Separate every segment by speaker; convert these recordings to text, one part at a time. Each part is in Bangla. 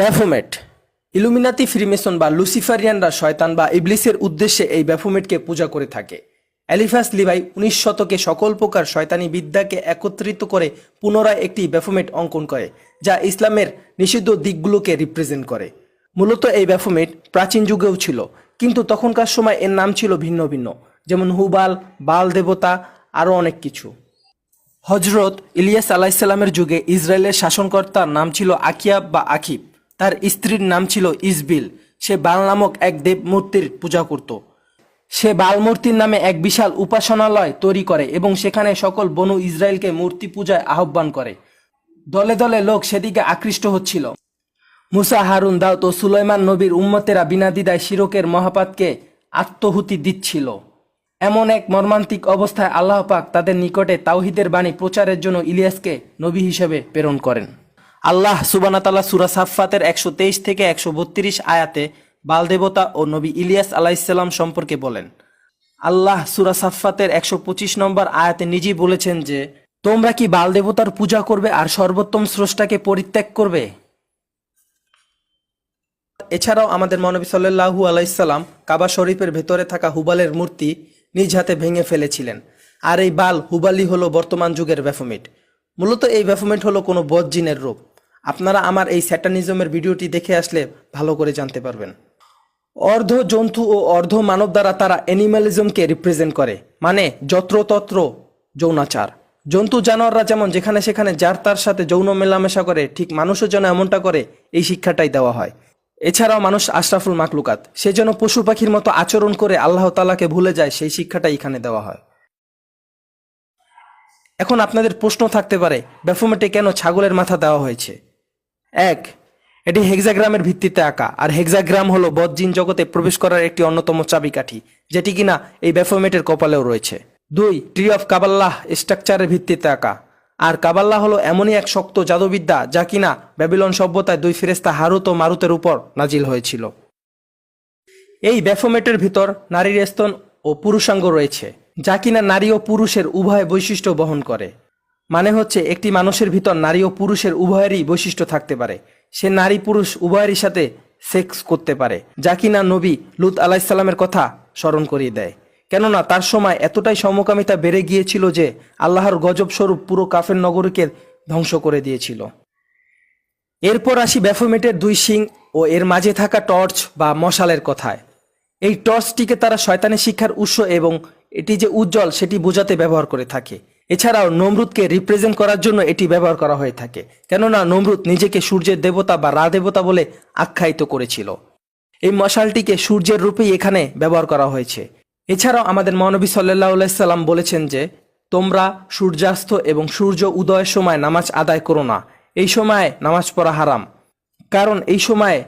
Speaker 1: ব্যাফোমেট। ইলুমিনাতি ফ্রিমেসন বা লুসিফারিয়ানরা শয়তান বা ইবলিসের উদ্দেশ্যে এই ব্যাফোমেটকে পূজা করে থাকে। অ্যালিফাস লিভাই উনিশ শতকে সকল প্রকার শয়তানি বিদ্যাকে একত্রিত করে পুনরায় একটি ব্যাফোমেট অঙ্কন করে, যা ইসলামের নিষিদ্ধ দিকগুলোকে রিপ্রেজেন্ট করে। মূলত এই ব্যাফোমেট প্রাচীন যুগেও ছিল, কিন্তু তখনকার সময় এর নাম ছিল ভিন্ন ভিন্ন, যেমন হুবাল, বাল দেবতা আরও অনেক কিছু। হজরত ইলিয়াস আলাইসাল্লামের যুগে ইসরায়েলের শাসনকর্তার নাম ছিল আকিয়াব বা আকিব। তার স্ত্রীর নাম ছিল ইসবিল। সে বাল নামক এক দেব মূর্তির পূজা করত। সে বাল মূর্তির নামে এক বিশাল উপাসনালয় তৈরি করে এবং সেখানে সকল বনু ইসরায়েলকে মূর্তি পূজায় আহ্বান করে। দলে দলে লোক সেদিকে আকৃষ্ট হচ্ছিল। মুসা, হারুন, দাউদ ও সুলাইমান নবীর উম্মতেরা বিনা দ্বিধায় শিরকের মহাপাতকে আত্মহুতি দিচ্ছিল। এমন এক মর্মান্তিক অবস্থায় আল্লাহ পাক তাদের নিকটে তাওহিদের বাণী প্রচারের জন্য ইলিয়াসকে নবী হিসেবে প্রেরণ করেন। আল্লাহ সুবানাতাল্লাহ সুরা সাফাতের একশো তেইশ থেকে একশো বত্রিশ আয়াতে বালদেবতা ও নবী ইলিয়াস আলাইসাল্লাম সম্পর্কে বলেন। আল্লাহ সুরা সাফাতের একশো পঁচিশ নম্বর আয়াতে নিজেই বলেছেন যে, তোমরা কি বালদেবতার পূজা করবে আর সর্বোত্তম স্রষ্টাকে পরিত্যাগ করবে? এছাড়াও আমাদের মনবী সাল্লাহু আলাইসাল্লাম কাবা শরীফের ভেতরে থাকা হুবালের মূর্তি নিজ হাতে ভেঙে ফেলেছিলেন। আর এই বাল হুবালি হলো বর্তমান যুগের ব্যাফোমিট মূলত এই ব্যাফোমিট হলো কোনো বদজিনের রূপ। আপনারা আমার এই স্যাটানিজমের ভিডিওটি দেখে আসলে ভালো করে জানতে পারবেন। অর্ধ জন্তু ও অর্ধ মানব দ্বারা তারা অ্যানিমালিজমকে রিপ্রেজেন্ট করে মানে যত্রতত্র যৌনাচার। জন্তু জানোয়াররা যেমন যেখানে সেখানে যার তার সাথে যৌন মেলামেশা করে, ঠিক মানুষও যেন এমনটা করে, এই শিক্ষাটাই দেওয়া হয়। এছাড়াও মানুষ আশরাফুল মাকলুকাত সে যেন পশু পাখির মতো আচরণ করে আল্লাহ তালাকে ভুলে যায়, সেই শিক্ষাটাই এখানে দেওয়া হয়। এখন আপনাদের প্রশ্ন থাকতে পারে, ব্যাফোমেটে কেন ছাগলের মাথা দেওয়া হয়েছে? এক, এটি হেক্সাগ্রামের ভিত্তিতে আঁকা। আর হেক্সাগ্রাম হলো বদজিন জগতে প্রবেশ করার একটি অন্যতম চাবিকাঠি, যেটি কিনা এই ব্যাফোমেটের কপালেও রয়েছে। দুই ট্রি অফ কাবাল্লাহ স্ট্রাকচারের ভিত্তিতে আঁকা। আর কাবাল্লাহ হলো এমনই এক শক্ত জাদুবিদ্যা যা কিনা ব্যাবিলন সভ্যতায় দুই ফেরেস্তা হারুত ও মারুতের উপর নাজিল হয়েছিল। এই ব্যাফোমেটের ভিতর নারীর স্তন ও পুরুষাঙ্গ রয়েছে, যা কিনা নারী ও পুরুষের উভয় বৈশিষ্ট্য বহন করে। মানে হচ্ছে একটি মানুষের ভিতর নারী ও পুরুষের উভয়েরই বৈশিষ্ট্য থাকতে পারে। সে নারী পুরুষ উভয়েরই সাথে সেক্স করতে পারে, যা কিনা নবী লুত আলাইসাল্লামের কথা স্মরণ করিয়ে দেয়। কেননা তার সময় এতটাই সমকামিতা বেড়ে গিয়েছিল যে আল্লাহর গজব স্বরূপ পুরো কাফের নগরীকে ধ্বংস করে দিয়েছিল। এরপর আসি ব্যাফোমেটের দুই শিং ও এর মাঝে থাকা টর্চ বা মশালের কথায়। এই টর্চটিকে তারা শয়তানের শিক্ষার উৎস এবং এটি যে উজ্জ্বল সেটি বোঝাতে ব্যবহার করে থাকে। এছাড়াও নমরুদকে রিপ্রেজেন্ট করার জন্য এটি ব্যবহার করা হয়ে থাকে। কেননা নমরুদ নিজেকে সূর্যের দেবতা বা রা দেবতা বলে আখ্যায়িত করেছিল। এই মশালটিকে সূর্যের রূপেই এখানে ব্যবহার করা হয়েছে। এছাড়াও আমাদের মহানবী সাল্লাহ সাল্লাম বলেছেন যে, তোমরা সূর্যাস্ত এবং সূর্য উদয়ের সময় নামাজ আদায় করো না। এই সময় নামাজ পড়া হারাম। কারণ এই সময়ে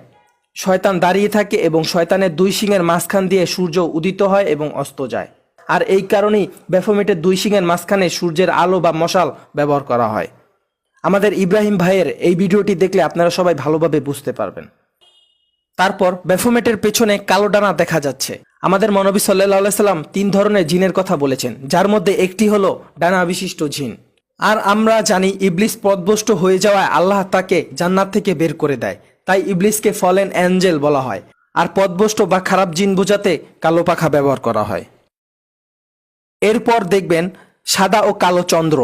Speaker 1: শয়তান দাঁড়িয়ে থাকে এবং শয়তানের দুই শিংয়ের মাঝখান দিয়ে সূর্য উদিত হয় এবং অস্ত যায়। আর এই কারণেই ব্যাফোমেটের দুই শিংয়ের মাঝখানে সূর্যের আলো বা মশাল ব্যবহার করা হয়। আমাদের ইব্রাহিম ভাইয়ের এই ভিডিওটি দেখলে আপনারা সবাই ভালোভাবে বুঝতে পারবেন। তারপর ব্যাফোমেটের পেছনে কালো ডানা দেখা যাচ্ছে। আমাদের মনবী সাল্লাহ সাল্লাম তিন ধরনের জিনের কথা বলেছেন, যার মধ্যে একটি হলো ডানা বিশিষ্ট জিন। আর আমরা জানি ইবলিস পদভষ্ট হয়ে যাওয়ায় আল্লাহ তাকে জান্নাত থেকে বের করে দেয়। তাই ইবলিসকে ফলেন অ্যাঞ্জেল বলা হয়। আর পদভষ্ট বা খারাপ জিন বোঝাতে কালো পাখা ব্যবহার করা হয়। এরপর দেখবেন সাদা ও কালো চন্দ্র।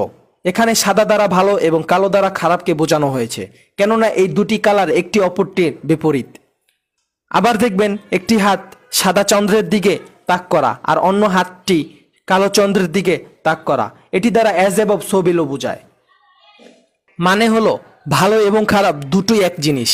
Speaker 1: এখানে সাদা দ্বারা ভালো এবং কালো দ্বারা খারাপকে বোঝানো হয়েছে। কেননা এই দুটি কালার একটি অপরটির বিপরীত। আবার দেখবেন একটি হাত সাদা চন্দ্রের দিকে তাক করা আর অন্য হাতটি কালো চন্দ্রের দিকে তাক করা। এটি দ্বারা অ্যাজ এব সবিলও বোঝায়। মানে হলো ভালো এবং খারাপ দুটোই এক জিনিস।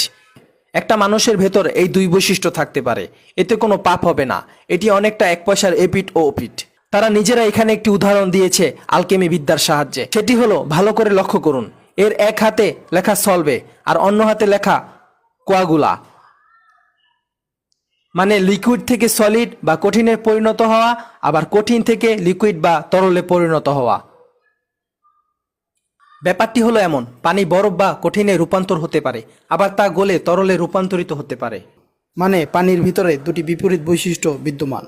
Speaker 1: একটা মানুষের ভেতর এই দুই বৈশিষ্ট্য থাকতে পারে। এতে কোনো পাপ হবে না। এটি অনেকটা এক পয়সার এপিট ও ওপিট তারা নিজেরা এখানে একটি উদাহরণ দিয়েছে আলকেমি বিদ্যার সাহায্যে। সেটি হলো, ভালো করে লক্ষ্য করুন। এর এক হাতে লেখা সলবে আর অন্য হাতে লেখা কোয়াগুলা মানে লিকুইড থেকে সলিড বা কঠিনে পরিণত হওয়া, আবার কঠিন থেকে লিকুইড বা তরলে পরিণত হওয়া। ব্যাপারটি হলো এমন, পানি বরফ বা কঠিনে রূপান্তর হতে পারে, আবার তা গলে তরলে রূপান্তরিত হতে পারে।
Speaker 2: মানে পানির ভিতরে দুটি বিপরীত বৈশিষ্ট্য বিদ্যমান।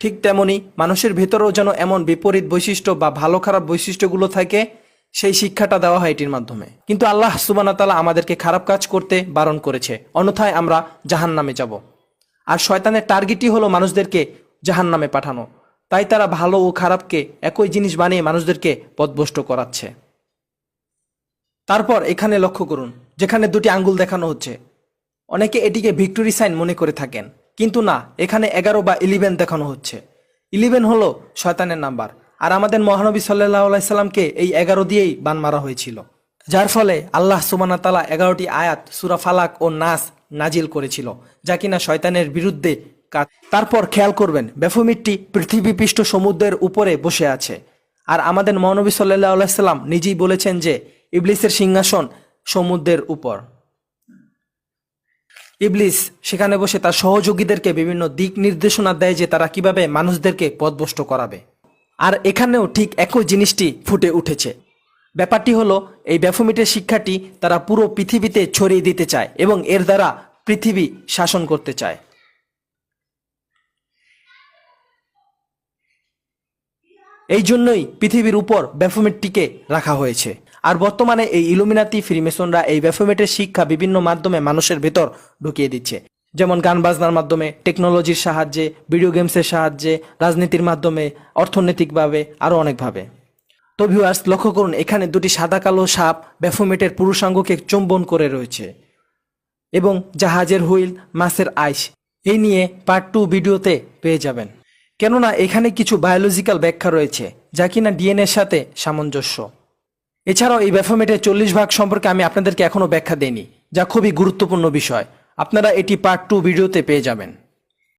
Speaker 1: ঠিক তেমনি মানুষের ভেতরেও যেন এমন বিপরীত বৈশিষ্ট্য বা ভালো খারাপ বৈশিষ্ট্যগুলো থাকে, সেই শিক্ষাটা দেওয়া হয় এটির মাধ্যমে। কিন্তু আল্লাহ সুবানা তালা আমাদেরকে খারাপ কাজ করতে বারণ করেছে। অন্যথায় আমরা জাহান নামে যাব। আর শয়তানের টার্গেটই হলো মানুষদেরকে জাহান নামে পাঠানো। তাই তারা ভালো ও খারাপকে একই জিনিস বানিয়ে মানুষদেরকে পদভষ্ট করাচ্ছে। তারপর এখানে লক্ষ্য করুন, যেখানে দুটি আঙ্গুল দেখানো হচ্ছে। অনেকে এটিকে ভিক্টোরি সাইন মনে করে থাকেন। কিন্তু না, এখানে এগারো বা ইলেভেন দেখানো হচ্ছে। ইলেভেন হলো শয়তানের নাম্বার, আর আমাদের মহানবী সাল্লাহ সাল্লামকে এই এগারো দিয়েই বান মারা হয়েছিল। যার ফলে আল্লাহ সুবানা তালা এগারোটি আয়াত, সুরা ফালাক ও নাস নাজিল করেছিল, যা কিনা শয়তানের বিরুদ্ধে কাজ। তারপর খেয়াল করবেন ব্যাফুমিটটি পৃথিবীপৃষ্ঠ সমুদ্রের উপরে বসে আছে। আর আমাদের মহানবী সাল্লাহ সাল্লাম নিজেই বলেছেন যে, ইবলিসের সিংহাসন সমুদ্রের উপর। ইবলিস সেখানে বসে তার সহযোগীদেরকে বিভিন্ন দিক নির্দেশনা দেয় যে তারা কীভাবে মানুষদেরকে পথভ্রষ্ট করাবে। আর এখানেও ঠিক একই জিনিসটি ফুটে উঠেছে। ব্যাপারটি হলো, এই ব্যাফোমিটের শিক্ষাটি তারা পুরো পৃথিবীতে ছড়িয়ে দিতে চায় এবং এর দ্বারা পৃথিবী শাসন করতে চায়। এই জন্যই পৃথিবীর উপর ব্যাফোমেটটিকে রাখা হয়েছে। আর বর্তমানে এই ইলুমিনাতি ফ্রিমেসনরা এই ব্যাফোমেটের শিক্ষা বিভিন্ন মাধ্যমে মানুষের ভেতর ঢুকিয়ে দিচ্ছে। যেমন গান বাজনার মাধ্যমে, টেকনোলজির সাহায্যে, ভিডিও গেমসের সাহায্যে, রাজনীতির মাধ্যমে, অর্থনৈতিকভাবে আরও অনেকভাবে। তো ভিউয়ার্স লক্ষ্য করুন, এখানে দুটি সাদা কালো সাপ ব্যাফোমেটের পুরুষাঙ্গকে চুম্বন করে রয়েছে। এবং জাহাজের হুইল, মাছের আইস, এই নিয়ে পার্ট টু ভিডিওতে পেয়ে যাবেন। কেননা এখানে কিছু বায়োলজিক্যাল ব্যাখ্যা রয়েছে, যা কিনা ডিএনএর সাথে সামঞ্জস্য। এছাড়াও এই ব্যাফোমেটের চল্লিশ ভাগ সম্পর্কে আমি আপনাদেরকে এখনও ব্যাখ্যা দেইনি, যা খুবই গুরুত্বপূর্ণ বিষয়। আপনারা এটি পার্ট টু ভিডিওতে পেয়ে যাবেন।